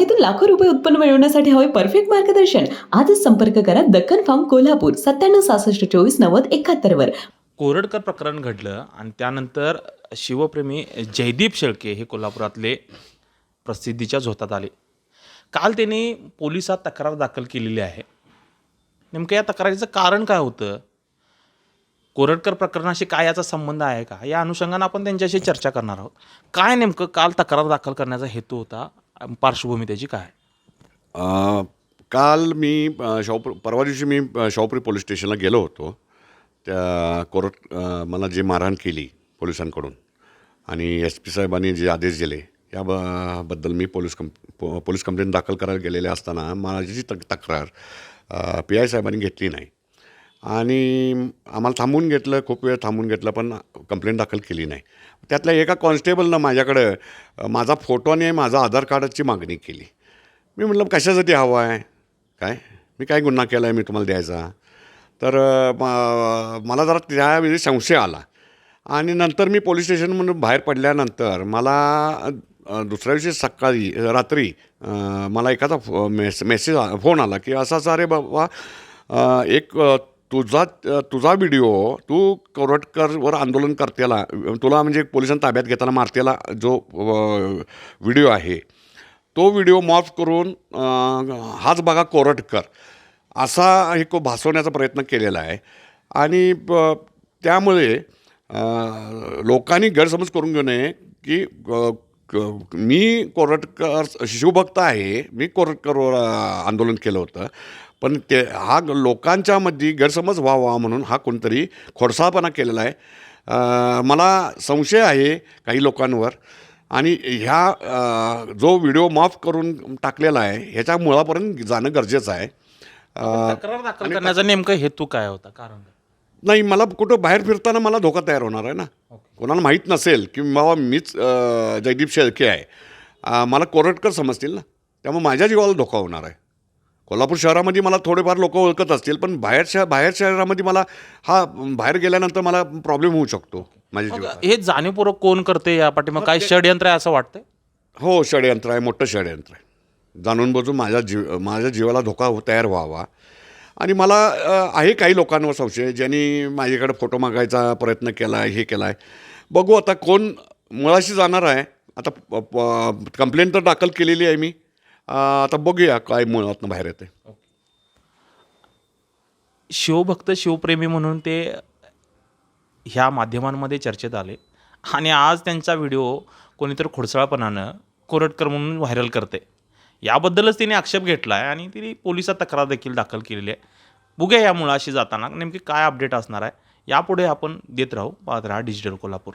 बागेतून लाखो रुपये उत्पन्न मिळवण्यासाठी हवे परफेक्ट मार्गदर्शन. आजच संपर्क करा दक्कन फार्म कोल्हापूर सत्त्याण्णव सहासष्ट चोवीस नव्वद एकाहत्तर वर. कोरडकर प्रकरण घडलं आणि त्यानंतर शिवप्रेमी जयदीप शेळके हे कोल्हापुरातले प्रसिद्धीच्या झोतात आले. काल त्यांनी पोलिसात तक्रार दाखल केलेली आहे. नेमकं या तक्रारीचं कारण काय होतं? कोरडकर प्रकरणाशी काय याचा संबंध आहे का? या अनुषंगानं आपण त्यांच्याशी चर्चा करणार आहोत. काय नेमकं काल तक्रार दाखल करण्याचा हेतू होता? पार्श्वभूमी त्याची काय? अ, काल मी अ, परवा दिवशी मी अ, शाहूपुरी पोलीस स्टेशनला गेलो होतो. त्या कोर्ट अ, मला जे मारहाण केली पोलिसांकडून आणि एस पी साहेबांनी जे आदेश दिले या ब बद्दल मी पोलीस कंप पोलीस कंप्लेंट दाखल करायला गेलेले असताना माझी जी तक तक्रार पी आय साहेबांनी घेतली नाही. आणि आम्हाला थांबून घेतलं खूप वेळ थांबून घेतलं पण कंप्लेंट दाखल केली नाही. त्यातल्या एका कॉन्स्टेबलनं माझ्याकडं माझा फोटो आणि माझा आधार कार्डाची मागणी केली. मी म्हटलं कशासाठी हवं आहे? काय? मी काय गुन्हा केला आहे मी तुम्हाला द्यायचा? तर मला जरा त्यावेळी संशय आला. आणि नंतर मी पोलीस स्टेशनमधून बाहेर पडल्यानंतर मला दुसऱ्या दिवशी सकाळी रात्री मला एखादा फो- मेस मेसेज फोन आला की असा सारे अरे बाबा एक तुझा तुझा व्हिडिओ तू कोरटकरवर आंदोलन करतेला तुला म्हणजे पोलिसांनी ताब्यात घेताना मारतेला जो व्हिडिओ आहे तो व्हिडिओ मॉफ करून हाच बघा कोरटकर. असा एक भासवण्याचा प्रयत्न केलेला आहे. आणि त्यामुळे लोकांनी गैरसमज करून घेऊ नये की मी कोरटकर शिवभक्त आहे मी कोरटकरवर आंदोलन केलं होतं. पण ते हा लोकांच्यामध्ये गैरसमज व्हावा म्हणून हा कोणतरी खोडसाळपणा केलेला आहे. मला संशय आहे काही लोकांवर. आणि ह्या जो व्हिडिओ माफ करून टाकलेला आहे ह्याच्या मुळापर्यंत जाणं गरजेचं आहे. अ, तक्रार दाखल करण्याचा नेमका हेतू काय होता? कारण? नाही मला कुठं बाहेर फिरताना मला धोका तयार होणार आहे ना. कोणाला माहीत नसेल की बाबा मीच जयदीप शेळके आहे. मला कोरटकर समजतील ना. त्यामुळे माझ्या जीवाला धोका होणार आहे. कोल्हापूर शहरामध्ये मला थोडेफार लोक ओळखत असतील पण बाहेर शहर बाहेर शहरामध्ये मला हा बाहेर गेल्यानंतर मला प्रॉब्लेम होऊ शकतो माझ्या मग जीवाला हे जाणीवपूर्वक कोण करते या पाठीमाग काय षडयंत्र आहे असं वाटतंय? हो षडयंत्र आहे मोठं षडयंत्र आहे. जाणून बुजून माझ्या जीव माझ्या जीवाला धोका हो तयार व्हावा. आणि मला अ, आहे काही लोकांवर संशय ज्यांनी माझ्याकडे फोटो मागायचा प्रयत्न केला आहे हे केला आहे बघू आता कोण मुळाशी जाणार आहे. आता कंप्लेंट तर दाखल केलेली आहे मी. आता बघूया काय मुळातनं बाहेर येते शिवभक्त शिवप्रेमी म्हणून ते ह्या माध्यमांमध्ये चर्चेत आले. आणि आज त्यांचा व्हिडिओ कोणीतरी खोडसाळपणानं कोरटकर म्हणून व्हायरल करते. याबद्दलच तिने आक्षेप घेतला आहे आणि तिने पोलिसात तक्रार देखील दाखल केलेली आहे. बघूया या मुळाशी जाताना नेमकी काय अपडेट असणार आहे. यापुढे आपण देत राहू. पाहत राहा डिजिटल कोल्हापूर.